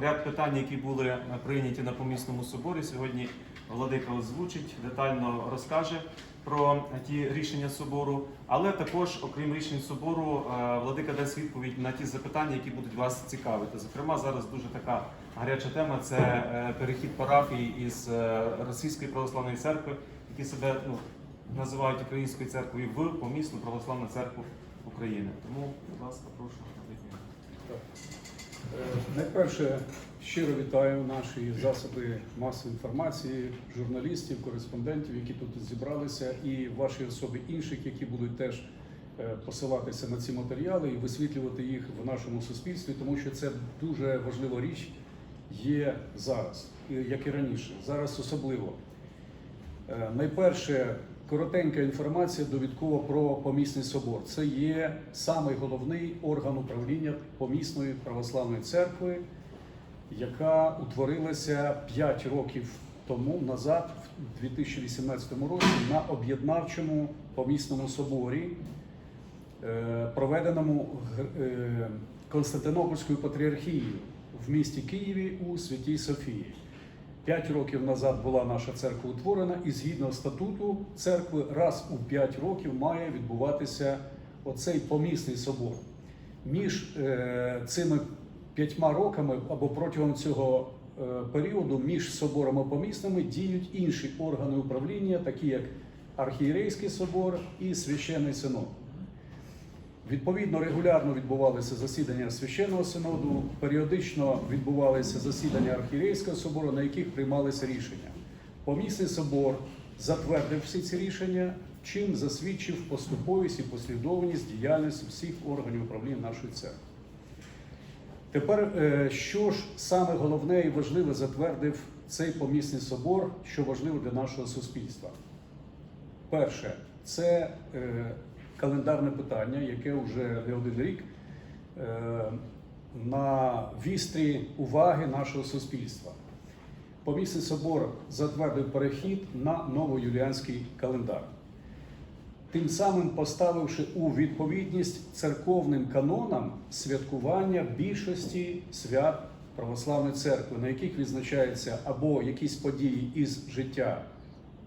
ряд питань, які були прийняті на помісному соборі. Сьогодні владика озвучить, детально розкаже про ті рішення собору. Але також, окрім рішень собору, е, владика дасть відповідь на ті запитання, які будуть вас цікавити. Зокрема, зараз дуже така гаряча тема це е, перехід парафії із е, Російської православної церкви, які себе ну, називають Українською церквою в помісну православну церкву України. Тому, будь ласка, прошу. Найперше щиро вітаю наші засоби масової інформації, журналістів, кореспондентів, які тут зібралися, і в вашій особі інших, які будуть теж е, посилатися на ці матеріали і висвітлювати їх в нашому суспільстві, тому що це дуже важлива річ є зараз, як і раніше. Зараз особливо. Е, Найперше, коротенька інформація довідкова про помісний собор. Це є самий головний орган управління помісної православної церкви, яка утворилася 5 років тому назад, в 2018 році, на об'єднавчому помісному соборі, е, проведеному е, Константинопольською патріархією в місті Києві у Святій Софії. П'ять років назад була наша церква утворена, і згідно статуту церкви, раз у п'ять років має відбуватися оцей помісний собор. Між е, цими п'ятьма роками або протягом цього е, періоду, між соборами помісними діють інші органи управління, такі як Архієрейський собор і Священний Синод. Відповідно, регулярно відбувалися засідання священного синоду, періодично відбувалися засідання архієрейського собору, на яких приймалися рішення. Помісний собор затвердив всі ці рішення, чим засвідчив поступовість і послідовність діяльності всіх органів управління нашої церкви. Тепер, е, що ж саме головне і важливе затвердив цей помісний собор, що важливо для нашого суспільства? Перше, це е, календарне питання, яке вже не один рік е, на вістрі уваги нашого суспільства. Помісний собор затвердив перехід на новоюліанський календар, тим самим поставивши у відповідність церковним канонам святкування більшості свят православної церкви, на яких відзначаються або якісь події із життя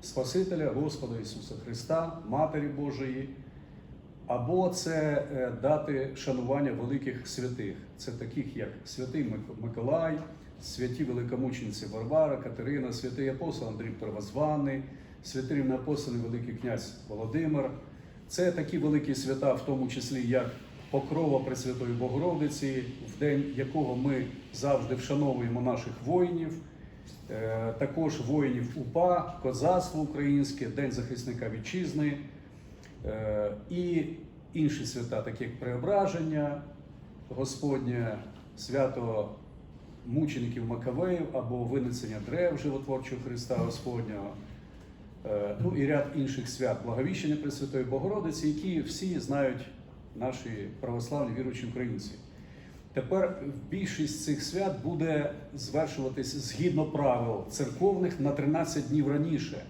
Спасителя Господа Ісуса Христа, Матері Божої, або це е, дати шанування великих святих. Це таких як святий Миколай, святі великомучениці Варвара, Катерина, святий апостол Андрій Первозваний, святий апостол Великий князь Володимир. Це такі великі свята, в тому числі як Покрова Пресвятої Богородиці, в день якого ми завжди вшановуємо наших воїнів. Е, також воїнів УПА, козацтво українське, День захисника вітчизни і інші свята, такі як Преображення, Господнє, свято мучеників Макавеїв або винесення древ животворчого Христа Господнього. Е, Ну і ряд інших свят Благовіщення Пресвятої Богородиці, які всі знають наші православні віруючі українці. Тепер більшість цих свят буде звершуватись згідно правил церковних на 13 днів раніше.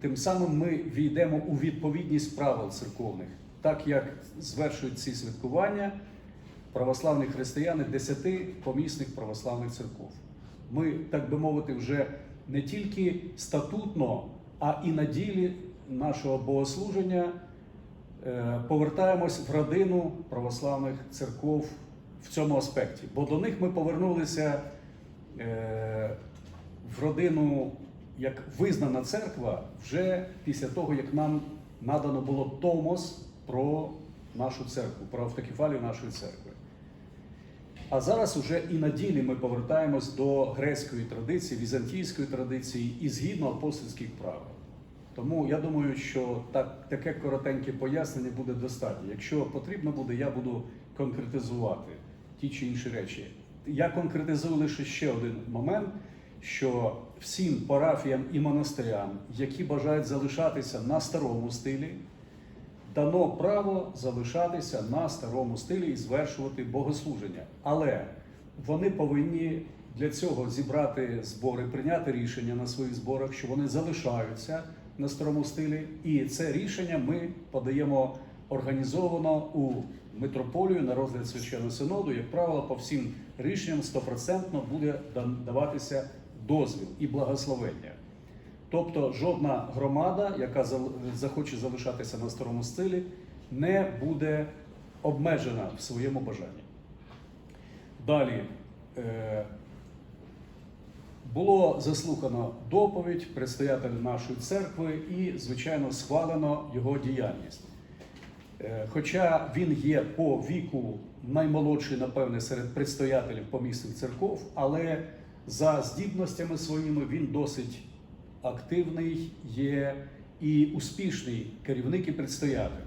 Тим самим ми війдемо у відповідність правил церковних, так як звершують ці святкування православні християни 10 помісних православних церков. Ми, так би мовити, вже не тільки статутно, а і на ділі нашого богослуження е, повертаємось в родину православних церков в цьому аспекті. Бо до них ми повернулися е, в родину як визнана церква вже після того, як нам надано було томос про нашу церкву, про автокефалію нашої церкви. А зараз уже і на ділі ми повертаємось до грецької традиції, візантійської традиції і згідно апостольських правил. Тому я думаю, що так, таке коротеньке пояснення буде достатньо. Якщо потрібно буде, я буду конкретизувати ті чи інші речі. Я конкретизую лише ще один момент, що всім парафіям і монастирям, які бажають залишатися на старому стилі, дано право залишатися на старому стилі і звершувати богослуження. Але вони повинні для цього зібрати збори, прийняти рішення на своїх зборах, що вони залишаються на старому стилі. І це рішення ми подаємо організовано у митрополію на розгляд священного синоду. Як правило, по всім рішенням стопроцентно буде да- даватися дозвіл і благословення. Тобто жодна громада, яка захоче залишатися на старому стилі, не буде обмежена в своєму бажанні. Далі е, було заслухано доповідь предстоятеля нашої церкви і, звичайно, схвалено його діяльність. Е, Хоча він є по віку наймолодший, напевне, серед предстоятелів помісних церков, але за здібностями своїми він досить активний є і успішний керівник і предстоятель.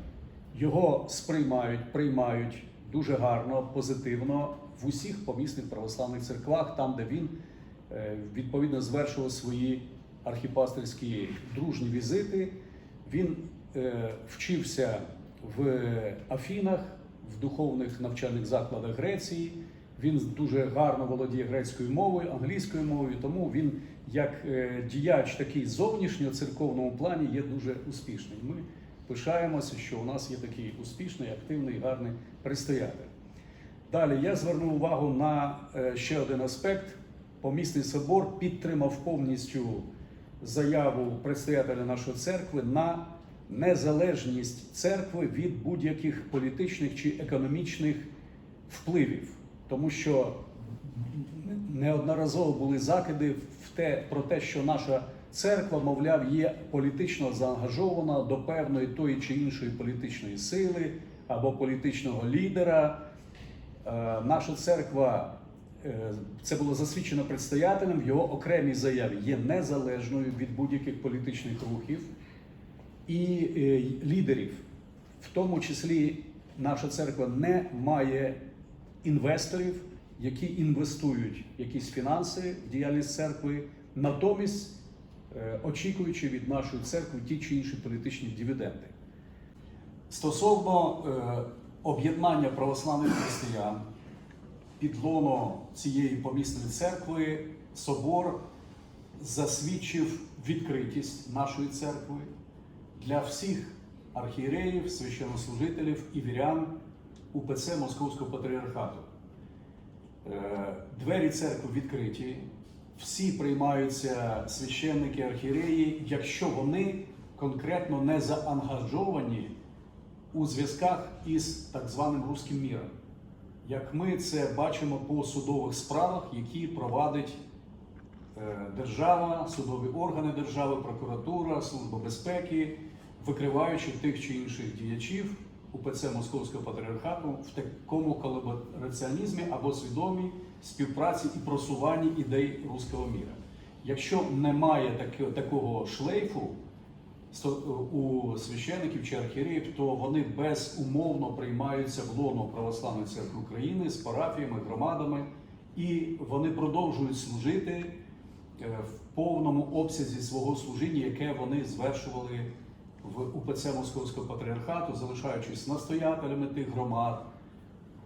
Його сприймають, приймають дуже гарно, позитивно в усіх помісних православних церквах, там, де він е, відповідно звершував свої архіпастерські дружні візити. Він е, вчився в Афінах, в духовних навчальних закладах Греції. Він дуже гарно володіє грецькою мовою, англійською мовою, тому він, як е, діяч такий зовнішньо церковному плані, є дуже успішний. Ми пишаємося, що у нас є такий успішний, активний, гарний предстоятель. Далі я звернув увагу на е, ще один аспект. Помісний собор підтримав повністю заяву предстоятеля нашої церкви на незалежність церкви від будь-яких політичних чи економічних впливів, тому що неодноразово були закиди в те про те, що наша церква, мовляв, є політично заангажована до певної тої чи іншої політичної сили або політичного лідера. Е, Наша церква е, це було засвідчено предстоятелем в його окремій заяві, є незалежною від будь-яких політичних рухів і е, лідерів. В тому числі наша церква не має інвесторів, які інвестують якісь фінанси в діяльність церкви, натомість е, очікуючи від нашої церкви ті чи інші політичні дивіденди. Стосовно е, об'єднання православних християн під лоно цієї помісної церкви, собор засвідчив відкритість нашої церкви для всіх архієреїв, священнослужителів і вірян УПЦ Московського патріархату. Е, Двері церкви відкриті, всі приймаються священники, архієреї, якщо вони конкретно не заангажовані у зв'язках із так званим руським міром. Як ми це бачимо по судових справах, які провадить е, держава, судові органи держави, прокуратура, служба безпеки, викриваючи тих чи інших діячів УПЦ Московського патріархату в такому колабораціонізмі або свідомій співпраці і просуванні ідей руського міра. Якщо немає такого шлейфу у священиків чи архієреїв, то вони безумовно приймаються в лоно Православної церкви України з парафіями, громадами, і вони продовжують служити е, в повному обсязі свого служіння, яке вони звершували в УПЦ Московського патріархату, залишаючись настоятелями тих громад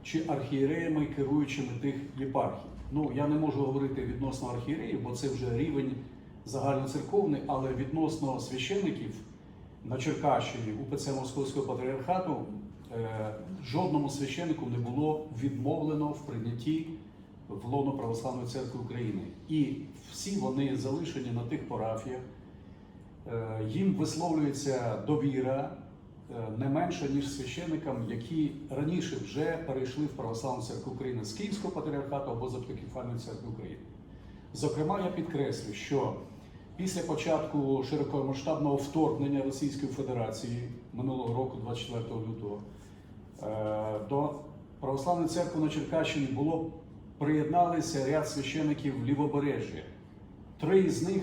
чи архієреями, керуючими тих єпархій. Ну я не можу говорити відносно архієреїв, бо це вже рівень загальноцерковний, але відносно священників на Черкащині УПЦ Московського патріархату е, жодному священнику не було відмовлено в прийнятті в лоно Православної церкви України. І всі вони залишені на тих парафіях. Е, Їм висловлюється довіра е, не менше, ніж священникам, які раніше вже перейшли в Православну церкву України з Київського патріархату або з Автокефальної церкви України. Зокрема, я підкреслю, що після початку широкомасштабного вторгнення Російської Федерації минулого року, 24 лютого, е, до Православної церкви на Черкащині було приєдналися ряд священиків лівобережжя. Три з них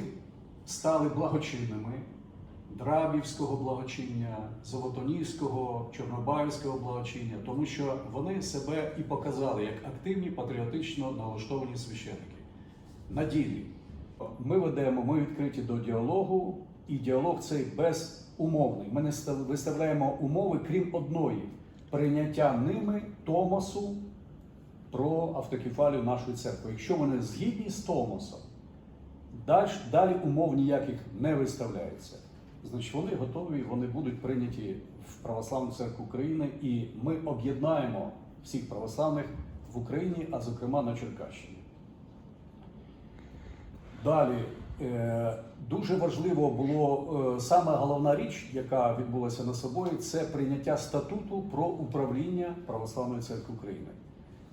стали благочинними Драбівського благочиння, Золотонівського, Чорнобаївського благочиння, тому що вони себе і показали як активні патріотично налаштовані священики. На ділі ми ведемо, ми відкриті до діалогу, і діалог цей безумовний. Ми не виставляємо умови, крім одної прийняття ними Томосу про автокефалію нашої церкви. Якщо вони згідні з Томосом, Далі, далі умов ніяких не виставляється. Значить, вони готові, вони будуть прийняті в Православну церкву України, і ми об'єднаємо всіх православних в Україні, а зокрема на Черкащині. Далі е, дуже важливо було е, саме головна річ, яка відбулася на собою, це прийняття статуту про управління Православної церкви України.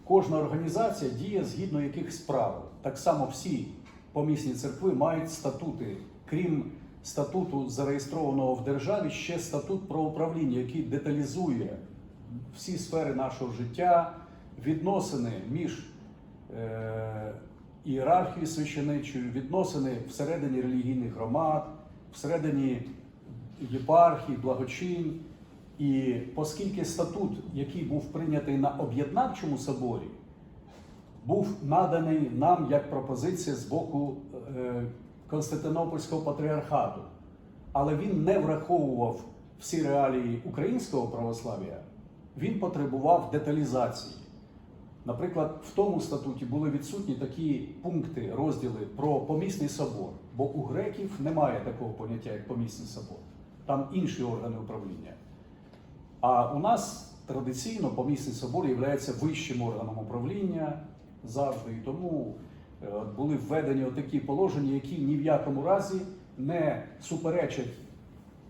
Кожна організація діє згідно якихось правил. Так само всі помісні церкви мають статути, крім статуту, зареєстрованого в державі, ще статут про управління, який деталізує всі сфери нашого життя, відносини між е, ієрархією священичою, відносини всередині релігійних громад, всередині єпархій, благочин. І оскільки статут, який був прийнятий на об'єднавчому соборі, був наданий нам як пропозиція з боку е, Константинопольського патріархату, але він не враховував всі реалії українського православ'я, він потребував деталізації. Наприклад, в тому статуті були відсутні такі пункти, розділи про помісний собор, бо у греків немає такого поняття, як помісний собор. Там інші органи управління. А у нас традиційно помісний собор є вищим органом управління завжди. І тому е, були введені такі положення, які ні в якому разі не суперечать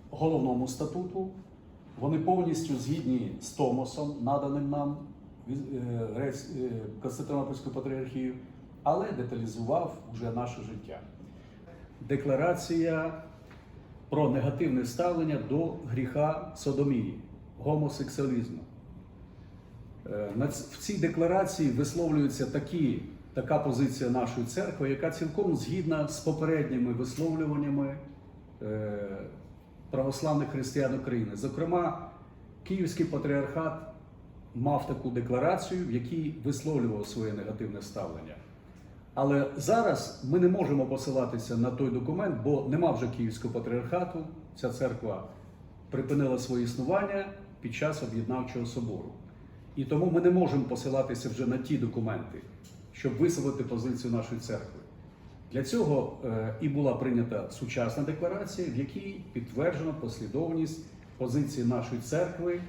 головному статуту. Вони повністю згідні з Томосом, наданим нам е, е, Константинопольською патріархією, але деталізував вже наше життя. Декларація про негативне ставлення до гріха содомії, гомосексуалізму. Е, В цій декларації висловлюється такі, така позиція нашої церкви, яка цілком згідна з попередніми висловлюваннями е, православних християн України. Зокрема, Київський патріархат мав таку декларацію, в якій висловлював своє негативне ставлення. Але зараз ми не можемо посилатися на той документ, бо нема вже Київського патріархату. Ця церква припинила своє існування під час об'єднавчого собору. І тому ми не можемо посилатися вже на ті документи, щоб висловити позицію нашої церкви. Для цього е, і була прийнята сучасна декларація, в якій підтверджено послідовність позиції нашої церкви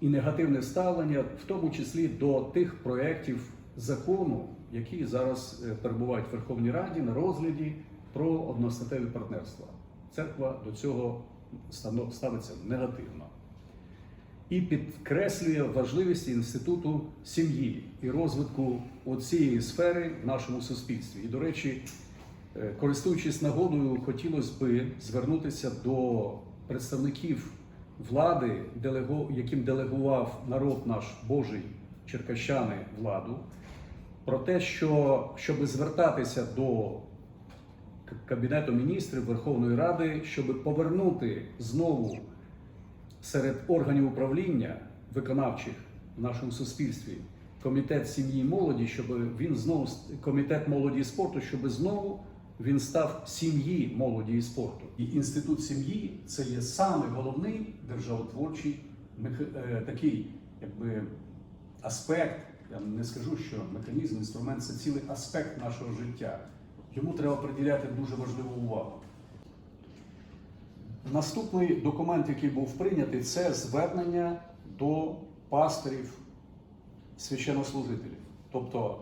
і негативне ставлення, в тому числі до тих проєктів закону, які зараз е, перебувають в Верховній Раді на розгляді про одностатеві партнерства. Церква до цього ставиться негативно і підкреслює важливість інституту сім'ї і розвитку цієї сфери в нашому суспільстві. І, до речі, е, користуючись нагодою, хотілося би звернутися до представників влади, яким делегував народ наш Божий черкащани владу, про те, що щоб звертатися до Кабінету міністрів Верховної Ради, щоб повернути знову серед органів управління виконавчих в нашому суспільстві комітет сім'ї і молоді, щоб він знову комітет молоді і спорту, щоб знову він став сім'ї молоді і спорту. І інститут сім'ї це є саме головний державотворчий мех- е, такий, якби аспект. Я не скажу, що механізм, інструмент це цілий аспект нашого життя. Йому треба приділяти дуже важливу увагу. Наступний документ, який був прийнятий, це звернення до пастирів священнослужителів. Тобто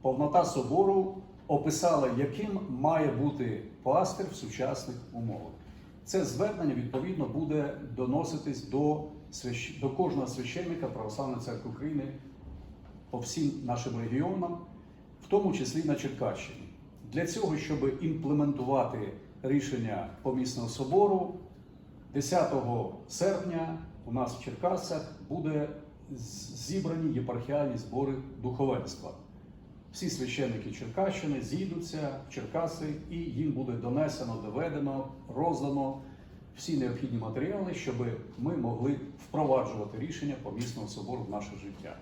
повнота собору описала, яким має бути пастир в сучасних умовах. Це звернення відповідно буде доноситись до, до кожного священника Православної церкви України по всім нашим регіонам, в тому числі на Черкащині. Для цього, щоб імплементувати рішення помісного собору, 10 серпня у нас в Черкасах буде зібрані єпархіальні збори духовенства. Всі священники Черкащини зійдуться в Черкаси, і їм буде донесено, доведено, роздано всі необхідні матеріали, щоб ми могли впроваджувати рішення помісного собору в наше життя.